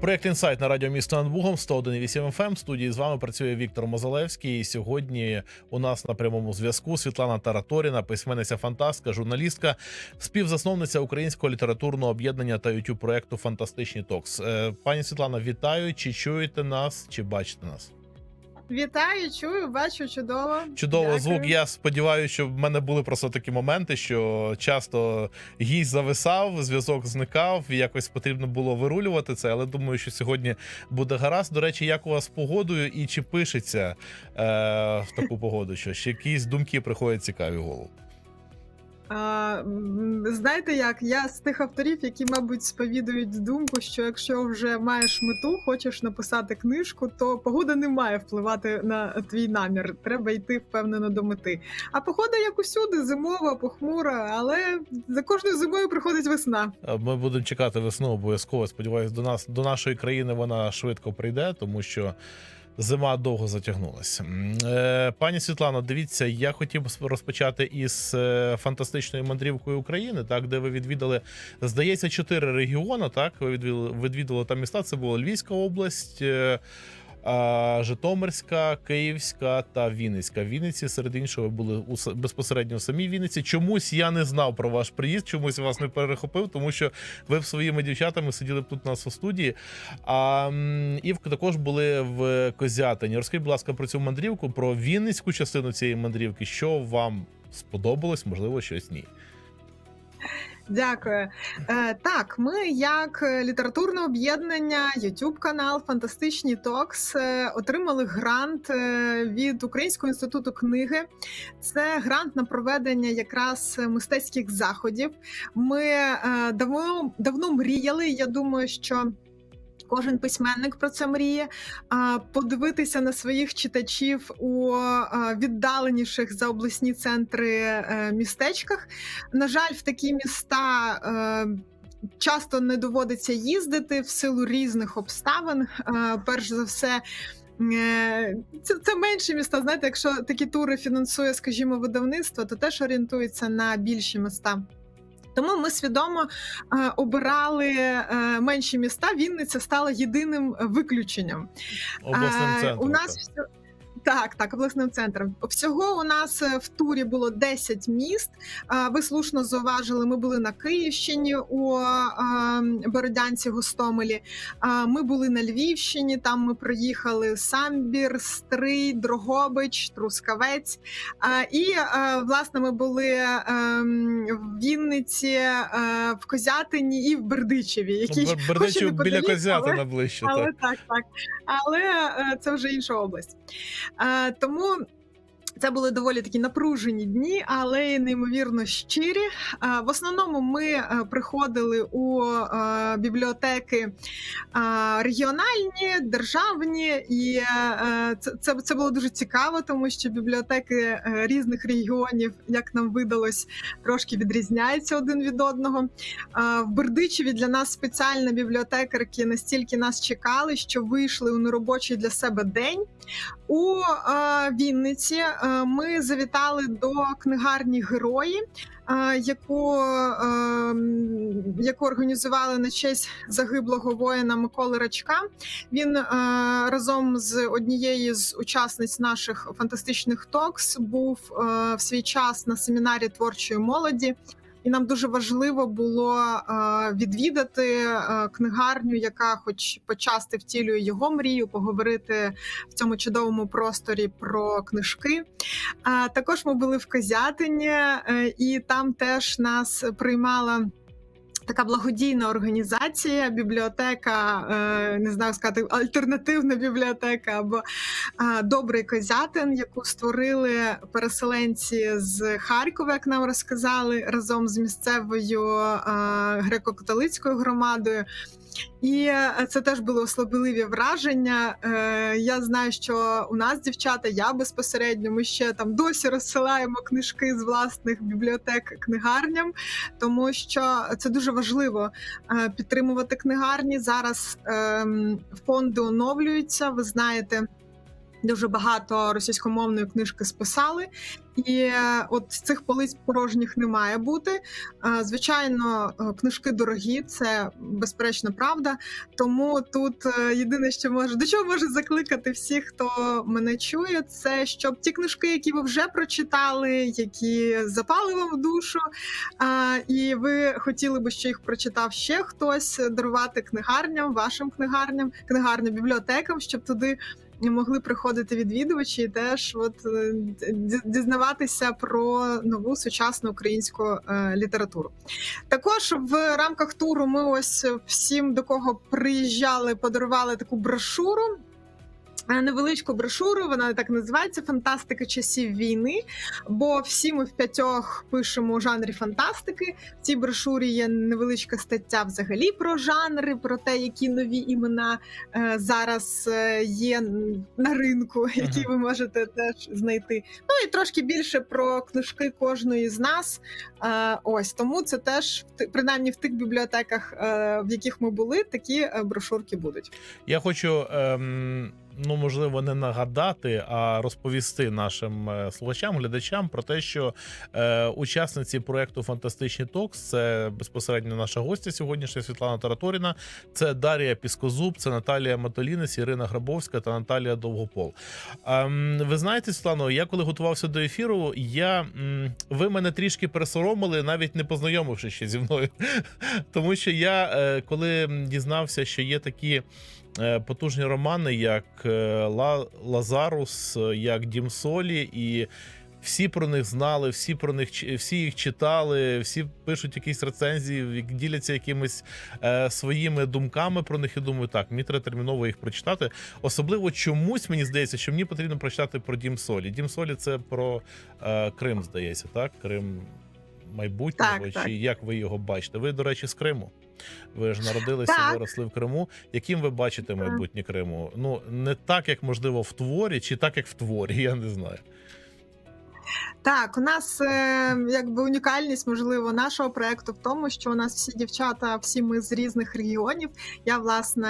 Проєкт інсайт на радіо місто над Бугом 101,8 FM. В студії з вами працює Віктор Мозалевський. І сьогодні у нас на прямому зв'язку Світлана Тараторіна, письменниця фантастка, журналістка, співзасновниця українського літературного об'єднання та youtube проекту Фантастичні Токс. Е, Пані Світлана, вітаю! Чи чуєте нас, чи бачите нас? Вітаю, чую, бачу, чудово. Чудово Дякую. звук. Я сподіваюся, що в мене були просто такі моменти, що часто гість зависав, зв'язок зникав, і якось потрібно було вирулювати це. Але думаю, що сьогодні буде гаразд. До речі, як у вас з погодою і чи пишеться е, в таку погоду? Що ще якісь думки приходять цікаві в голову? А, знаєте як? Я з тих авторів, які, мабуть, сповідують думку, що якщо вже маєш мету, хочеш написати книжку, то погода не має впливати на твій намір. Треба йти впевнено до мети. А погода, як усюди, зимова, похмура, але за кожною зимою приходить весна. Е, Ми будемо чекати весну обов'язково. Сподіваюсь, до нас до нашої країни вона швидко прийде, тому що. Зима довго затягнулася. Е, Пані Світлано, дивіться, я хотів розпочати із е, фантастичною мандрівкою України, так де ви відвідали, здається, чотири регіони. Так, ви відвідали, відвідали там міста. Це була Львівська область, е, Житомирська, Київська та Вінницька. Вінниці, серед іншого, були у безпосередньо в самій Вінниці. Чомусь я не знав про ваш приїзд, чомусь вас не перехопив, тому що ви б своїми дівчатами сиділи тут у нас у студії. А, і також були в Козятині. Розкажіть, будь ласка, про цю мандрівку, про Вінницьку частину цієї мандрівки. Що вам сподобалось, можливо, щось ні. Дякую. Е, так, ми, як літературне об'єднання, youtube канал Фантастичні Токс, е, отримали грант е, від Українського інституту книги. Це грант на проведення якраз мистецьких заходів. Ми е, давно, давно мріяли. Я думаю, що. Кожен письменник про це мріє. Подивитися на своїх читачів у віддаленіших за обласні центри е, містечках. На жаль, в такі міста. е, Часто не доводиться їздити в силу різних обставин. Е, Перш за все, це, це менші міста. Знаєте, якщо такі тури фінансує, скажімо, видавництво, то теж орієнтується на більші міста. Тому ми свідомо е, обирали е, менші міста. Вінниця стала єдиним виключенням. Обласним Е, центром. У нас всьо- так, так, обласним центром. Всього у нас е, в турі було 10 міст. Ви слушно зауважили, ми були на Київщині у Бородянці, Гостомелі. Ми були на Львівщині. Там ми проїхали Самбір, Стрий, Дрогобич, Трускавець. І е, власне ми були ем, в Вінниці, е, в Козятині і в Бердичеві, які Бер- хоч і Бердичів біля Козятина ближче. але Так. так, так. Але це вже інша область. Тому. Це були доволі такі напружені дні, але й неймовірно щирі. В основному ми е, приходили у е, бібліотеки е, регіональні, державні, і це, це, було дуже цікаво, тому що бібліотеки різних регіонів, як нам видалось, трошки відрізняються один від одного. В Бердичеві для нас спеціальна бібліотекарки настільки нас чекали, що вийшли у неробочий для себе день. У Вінниці ми завітали до книгарні Герої, яку, яку організували на честь загиблого воїна Миколи Рачка. Він разом з однією з учасниць наших фантастичних токс був в свій час на семінарі творчої молоді. І нам дуже важливо було е, відвідати е, книгарню, яка, хоч почасти втілює його мрію, поговорити в цьому чудовому просторі про книжки. А також ми були в Козятині, е, і там теж нас приймала. Така благодійна організація, бібліотека, е, не знаю сказати, альтернативна бібліотека або е, добрий козятин, яку створили переселенці з Харкова, як нам розказали, разом з місцевою е, греко-католицькою громадою. І е, це теж були особливі враження. Е, Я знаю, що у нас дівчата, я безпосередньо, ми ще там досі розсилаємо книжки з власних бібліотек книгарням, тому що це дуже важливо е, підтримувати книгарні. Зараз ем, фонди оновлюються. Ви знаєте. Дуже багато російськомовної книжки списали, і е, от цих полиць порожніх не має бути. Е, Звичайно, е, книжки дорогі, це безперечно правда. Тому тут єдине, що може до чого може закликати всіх, хто мене чує, це щоб ті книжки, які ви вже прочитали, які запали вам в душу, і ви хотіли би, що їх прочитав ще хтось, дарувати книгарням, вашим книгарням, книгарням, бібліотекам, щоб туди могли приходити відвідувачі і теж от е, дізнаватися про нову сучасну українську е, літературу. Також в рамках туру ми ось всім, до кого приїжджали, подарували таку брошуру. Невеличку брошуру, вона так називається Фантастика часів війни. Бо всі ми в п'ятьох пишемо у жанрі фантастики. В цій брошурі є невеличка стаття взагалі про жанри, про те, які нові імена е, зараз е, є на ринку, які ви можете теж знайти. Ну і трошки більше про книжки кожної з нас. Е, ось тому це теж принаймні в тих бібліотеках, в яких ми були, такі брошурки будуть. Я хочу, ем, ну можливо, не нагадати, а розповісти нашим е, слухачам, глядачам про те, що е, учасниці проекту Фантастичні Токс це безпосередньо наша гостя сьогоднішня Світлана Тараторіна, це Дар'я Піскозуб, це Наталія Матолінець, Ірина Грабовська та Наталія Довгопол. Ем, ви знаєте, Світлано, я коли готувався до ефіру, я ви мене трішки пересоромили, навіть не познайомивши ще зі мною. Тому що я, е, коли дізнався, що є такі е, потужні романи, як е, Ла, Лазарус, е, як Дім Солі, і всі про них знали, всі про них всі їх читали, всі пишуть якісь рецензії, діляться якимись е, своїми думками про них. І думаю, так, мені треба терміново їх прочитати. Особливо чомусь мені здається, що мені потрібно прочитати про Дім Солі. Дім Солі це про е, Крим, здається, так? Крим майбутнього, Так, чи так. як ви його бачите? Ви, до речі, з Криму. Ви ж народилися, Так. виросли в Криму. Яким ви бачите майбутнє Криму? Ну не так, як можливо в творі, чи так, як в творі, я не знаю. Так, у нас е, якби унікальність, можливо, нашого проекту в тому, що у нас всі дівчата, всі ми з різних регіонів. Я власне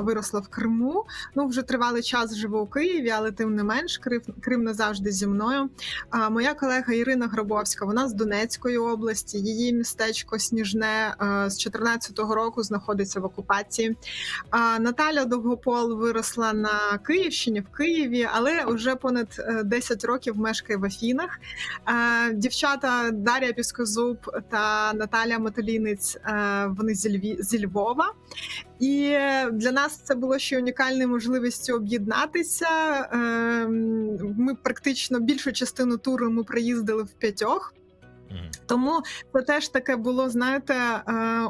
виросла в Криму. Ну вже тривалий час живу у Києві, але тим не менш, Крим, Крим назавжди зі мною. А моя колега Ірина Грабовська, вона з Донецької області. Її містечко Сніжне е, з 14-го року знаходиться в окупації. А Наталя Довгопол виросла на Київщині в Києві, але вже понад е, 10 років мешкає в Афінах. Дівчата Дар'я Піскозуб та Наталя Матолінець, е, вони зі Льві- зі Львова. І для нас це було ще унікальною можливістю об'єднатися. Е, Ми практично більшу частину туру ми приїздили в п'ятьох. Тому це теж таке було, знаєте, е,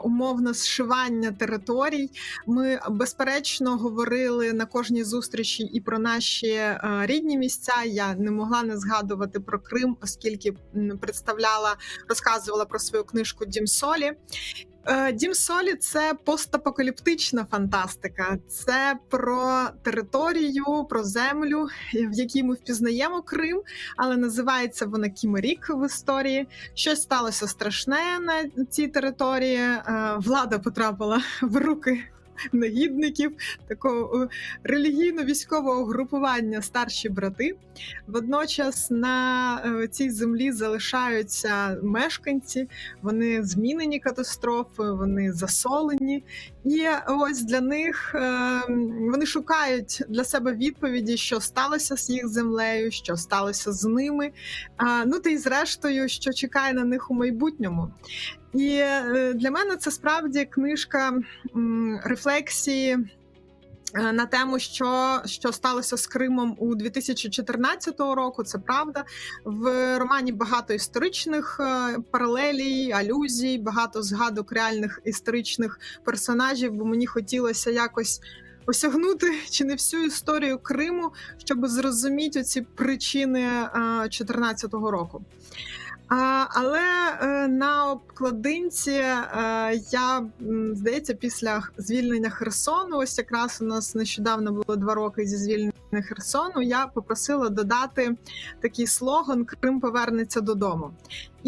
умовно зшивання територій. Ми безперечно говорили на кожній зустрічі і про наші е, рідні місця. Я не могла не згадувати про Крим, оскільки представляла, розказувала про свою книжку Дім Солі. Е, Дім Солі це постапокаліптична фантастика. Це про територію, про землю, в якій ми впізнаємо Крим, але називається вона Кімерік в історії. Щось сталося страшне на цій території. Е, Влада потрапила в руки. Негідників такого е, релігійно-військового групування старші брати. Водночас на е, цій землі залишаються мешканці, вони змінені катастрофи, вони засолені. І ось для них е, вони шукають для себе відповіді, що сталося з їх землею, що сталося з ними. Ну та й зрештою, що чекає на них у майбутньому. І е, для мене це справді книжка рефлексії. е, На тему, що, що сталося з Кримом у 2014 року, це правда. В романі багато історичних е, паралелій, алюзій, багато згадок реальних історичних персонажів, бо мені хотілося якось осягнути чи не всю історію Криму, щоб зрозуміти ці причини 2014 року. Але е, на обкладинці е, я здається, після звільнення Херсону, ось якраз у нас нещодавно було два роки зі звільнення Херсону, я попросила додати такий слоган Крим повернеться додому.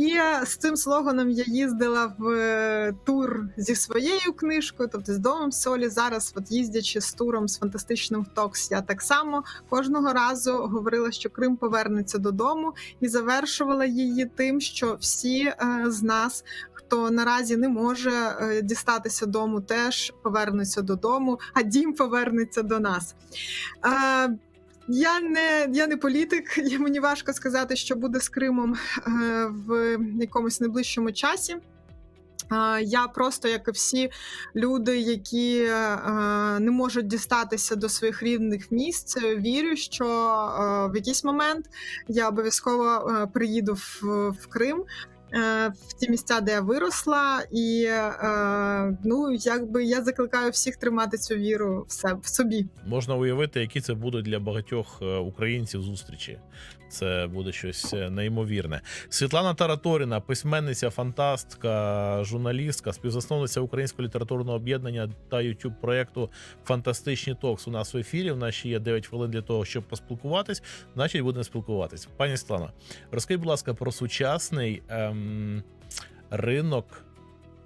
І з цим слоганом я їздила в е, тур зі своєю книжкою, тобто з домом солі. Зараз, от їздячи з туром з фантастичним втокс, я так само кожного разу говорила, що Крим повернеться додому, і завершувала її тим, що всі е, з нас. Хто наразі не може е, дістатися дому, теж повернуться додому, а дім повернеться до нас. Я не, я не політик, і мені важко сказати, що буде з Кримом е, в якомусь найближчому часі. Я просто, як і всі люди, які е, не можуть дістатися до своїх рідних місць, вірю, що е, в якийсь момент я обов'язково приїду в Крим. Е, В ті місця, де я виросла, і е, ну якби я закликаю всіх тримати цю віру в себе в собі. Можна уявити, які це будуть для багатьох е, українців зустрічі. Це буде щось неймовірне. Світлана Тараторіна, письменниця, фантастка, журналістка, співзасновниця українського літературного об'єднання та youtube проєкту Фантастичні Токс. У нас в ефірі. У нас ще є 9 хвилин для того, щоб поспілкуватись. Значить, будемо спілкуватись. Пані Світлана, розкажіть, будь ласка, про сучасний ем, ринок.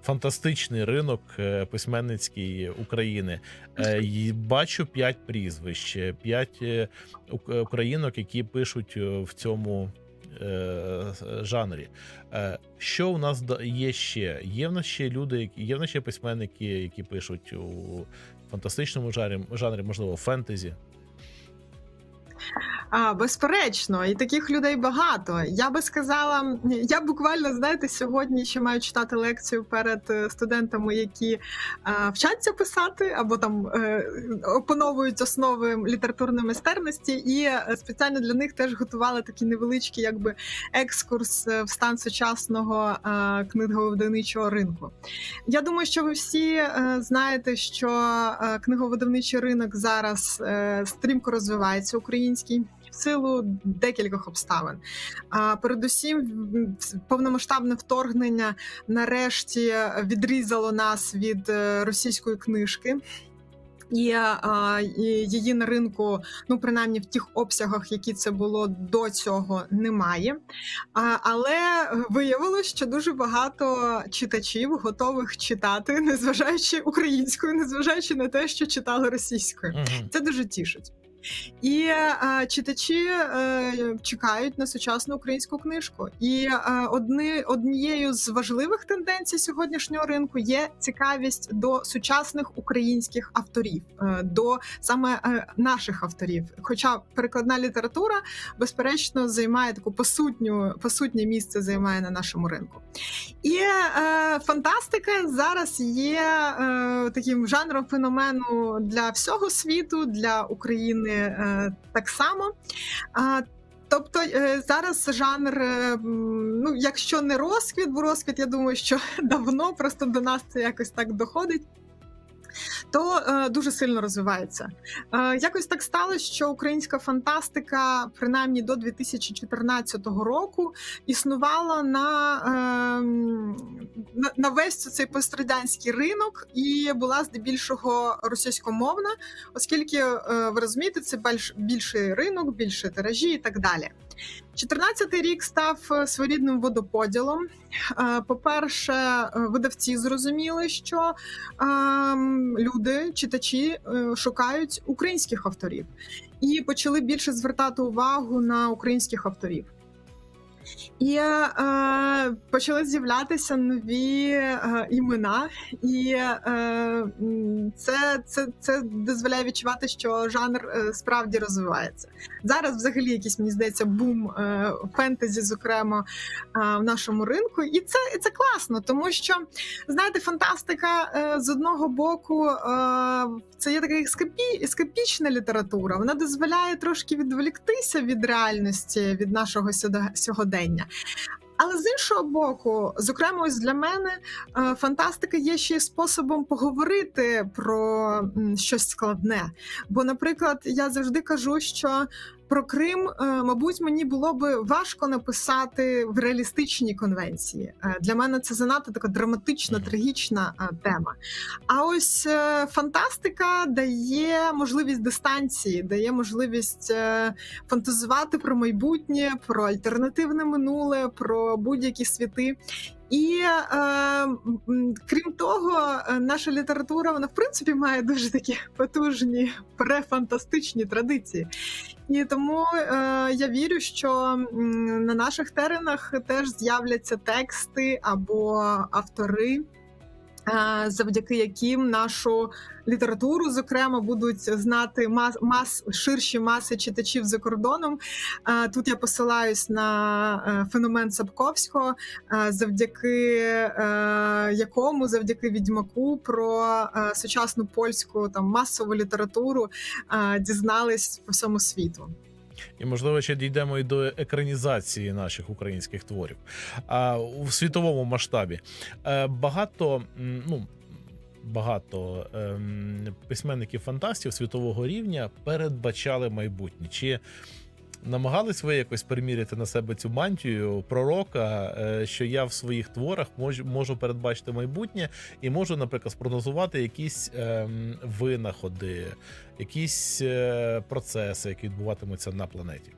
Фантастичний ринок е, письменницький України. Е, Бачу п'ять прізвищ, е, п'ять українок, які пишуть в цьому жанрі. Що у нас є ще? Є в нас ще люди, є в нас ще письменники, які пишуть у фантастичному жанрі, жанрі можливо, фентезі. А, безперечно, і таких людей багато. Я би сказала, я буквально знаєте, сьогодні ще маю читати лекцію перед е, студентами, які а, вчаться писати або там е, опановують основи літературної майстерності, і е, спеціально для них теж готували такий невеличкий, якби екскурс е, в стан сучасного е, книговидавничого ринку. Я думаю, що ви всі е, знаєте, що е, книговидавничий ринок зараз е, стрімко розвивається український. В силу декількох обставин. А передусім, повномасштабне вторгнення нарешті відрізало нас від е, російської книжки. І, а, і її на ринку, ну принаймні в тих обсягах, які це було до цього, немає. А, але виявилось, що дуже багато читачів готових читати, незважаючи українською, незважаючи на те, що читали російською. Це дуже тішить. І е, читачі е, чекають на сучасну українську книжку. І е, одни, однією з важливих тенденцій сьогоднішнього ринку є цікавість до сучасних українських авторів, е, до саме е, наших авторів. Хоча перекладна література, безперечно, займає таку посутню, посутнє місце займає на нашому ринку. І е, фантастика зараз є е, таким жанром феномену для всього світу, для України е, так само. Тобто е, зараз жанр, е, ну якщо не розквіт, бо розквіт, я думаю, що давно просто до нас це якось так доходить. То е, дуже сильно розвивається. Е, якось так сталося, що українська фантастика, принаймні до 2014 року, існувала на, е, на, на весь цей пострадянський ринок і була здебільшого російськомовна, оскільки е, ви розумієте, це більш, більший ринок, більше тиражі і так далі. 14-й рік став е, своєрідним водоподілом. Е, По-перше, е, видавці зрозуміли, що ем, люди, читачі, шукають українських авторів і почали більше звертати увагу на українських авторів. І е, почали з'являтися нові е, імена, і е, це, це, це дозволяє відчувати, що жанр е, справді розвивається. Зараз, взагалі, якийсь мені здається, бум е, фентезі, зокрема, е, в нашому ринку, і це, і це класно, тому що знаєте, фантастика е, з одного боку е, це є така ескапі, ескапічна література. Вона дозволяє трошки відволіктися від реальності, від нашого сьогодення- сьогодення. Але з іншого боку, зокрема, ось для мене е, фантастика є ще способом поговорити про щось складне. Бо, наприклад, я завжди кажу, що про Крим, е, мабуть, мені було би важко написати в реалістичній конвенції. Е, Для мене це занадто така драматична, трагічна е, тема. А ось фантастика дає можливість дистанції, дає можливість фантазувати про майбутнє, про альтернативне минуле, про будь-які світи. І е, крім того, е, наша література вона в принципі має дуже такі потужні префантастичні традиції. І тому е, я вірю, що на наших теренах теж з'являться тексти або автори, завдяки яким нашу літературу, зокрема, будуть знати мас, мас ширші маси читачів за кордоном. Тут я посилаюсь на е, феномен Сапковського, е, завдяки е, якому, завдяки відьмаку, про сучасну польську там масову літературу дізнались по всьому світу. І можливо ще дійдемо і до екранізації наших українських творів. А у світовому масштабі Е, багато ну. Багато ем, письменників фантастів світового рівня передбачали майбутнє. Чи намагались ви якось приміряти на себе цю мантію пророка, е, що я в своїх творах можу, можу передбачити майбутнє і можу, наприклад, спрогнозувати якісь ем, винаходи, якісь е, процеси, які відбуватимуться на планеті?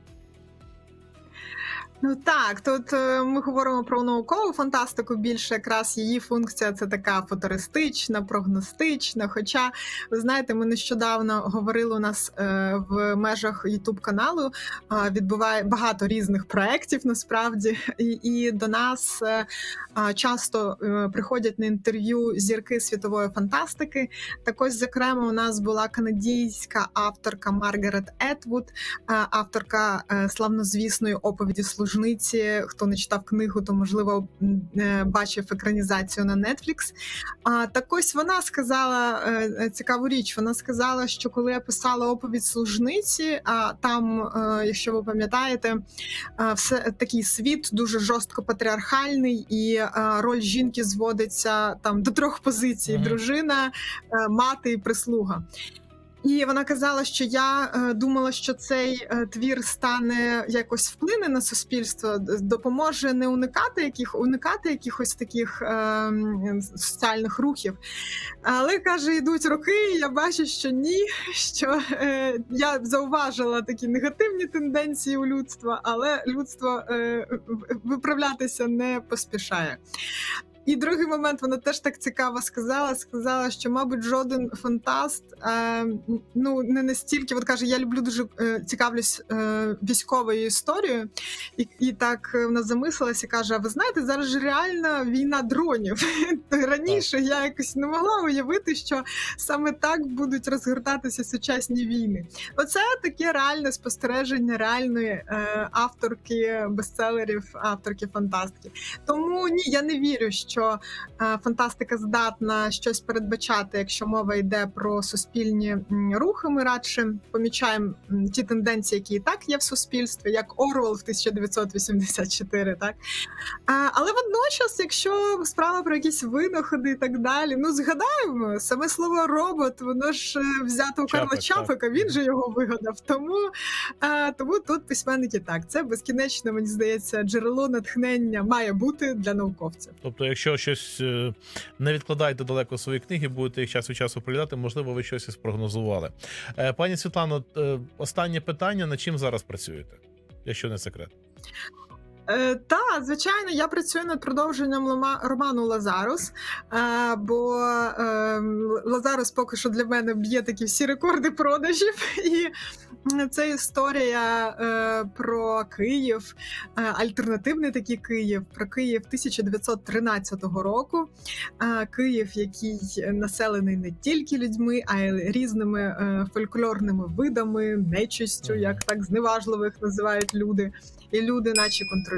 Ну так, тут е, ми говоримо про наукову фантастику. Більше якраз її функція це така футуристична, прогностична. Хоча, ви знаєте, ми нещодавно говорили у нас е, в межах Ютуб каналу. е, відбуває багато різних проєктів насправді, і, і до нас часто приходять на інтерв'ю зірки світової фантастики. Так ось, зокрема, у нас була канадійська авторка Маргарет Етвуд, авторка славнозвісної оповіді служниці. Хто не читав книгу, то можливо е, бачив екранізацію на Netflix. А так ось вона сказала е, е, цікаву річ. Вона сказала, що коли я писала оповідь служниці, а там, якщо ви пам'ятаєте, все такий світ дуже жорстко патріархальний, і роль жінки зводиться там до трьох позицій: Мгм. дружина, е, мати і прислуга. І вона казала, що я е, думала, що цей е, твір стане якось вплине на суспільство, допоможе не уникати яких уникати якихось таких е, соціальних рухів. Але каже, йдуть роки, і я бачу, що ні. Що е, я зауважила такі негативні тенденції у людства, але людство е, виправлятися не поспішає. І другий момент вона теж так цікаво сказала. Сказала, що, мабуть, жоден фантаст е, ну не настільки. От каже, я люблю дуже е, цікавлюсь е, військовою історією, і, і так вона замислилась і каже: А ви знаєте, зараз же реальна війна дронів. Раніше я якось не могла уявити, що саме так будуть розгортатися сучасні війни. Оце таке реальне спостереження реальної е, авторки бестселерів, авторки фантастики. Тому ні, я не вірю, що е, фантастика здатна щось передбачати, якщо мова йде про суспільні рухи. Ми радше помічаємо ті тенденції, які і так є в суспільстві, як Орвел в 1984, так але водночас, якщо справа про якісь винаходи і так далі, ну згадаємо саме слово робот, воно ж е, взято у Карла. Чапика, він же його вигадав. Тому, тому тут письменники так. Це безкінечно, мені здається, джерело натхнення має бути для науковців. Тобто, якщо щось е, не відкладайте далеко свої книги, будете їх час від часу прилітати, можливо, ви щось і спрогнозували. Е, Пані Світлано, е, останнє питання: над чим зараз працюєте? Якщо не секрет. Е, та, звичайно, я працюю над продовженням лома- роману Лазарус, е, бо е, Лазарус поки що для мене б'є такі всі рекорди продажів. І це історія е, про Київ, е, альтернативний такий Київ, про Київ 1913 року. Е, Київ, який населений не тільки людьми, а й різними е, фольклорними видами, нечистю, як так зневажливо їх називають люди і люди, наче контролюють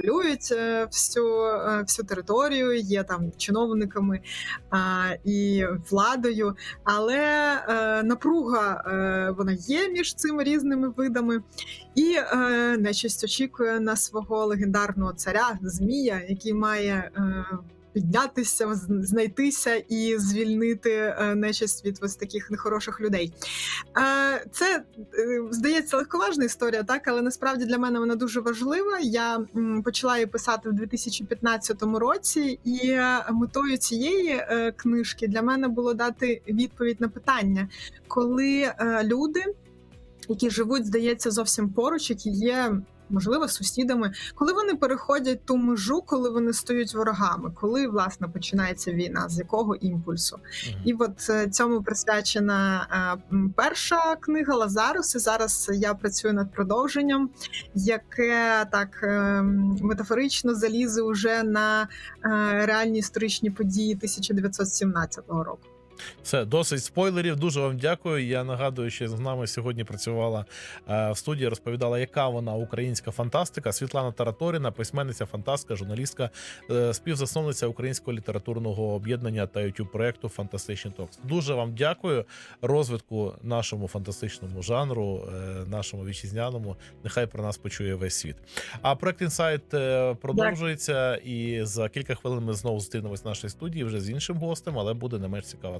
е, всю, е, всю територію, є там чиновниками і владою, але е, напруга вона є між цими різними видами, і нечисть очікує на свого легендарного царя Змія, який має. Піднятися, знайтися і звільнити е, нечисть від ось таких нехороших людей. Е, Це е, здається легковажна історія, так але насправді для мене вона дуже важлива. Я почала її писати в 2015 році, і метою цієї книжки для мене було дати відповідь на питання, коли люди, які живуть, здається, зовсім поруч, які є. Можливо, сусідами, коли вони переходять ту межу, коли вони стають ворогами, коли власне починається війна, з якого імпульсу, Мгм. і от е, цьому присвячена е, перша книга Лазарус. І зараз я працюю над продовженням, яке так е, метафорично залізе уже на реальні історичні події 1917 року. Все, досить спойлерів. Дуже вам дякую. Я нагадую, що з нами сьогодні працювала е, в студії, розповідала, яка вона українська фантастика. Світлана Тараторіна, письменниця, фантастка, журналістка, е, співзасновниця українського літературного об'єднання та youtube проекту Фантастичний Токс. Дуже вам дякую. Розвитку нашому фантастичному жанру, е, нашому вітчизняному. Нехай про нас почує весь світ. А проект інсайт продовжується, і за кілька хвилин ми знову зустрінемось в нашій студії вже з іншим гостем, але буде не менш цікава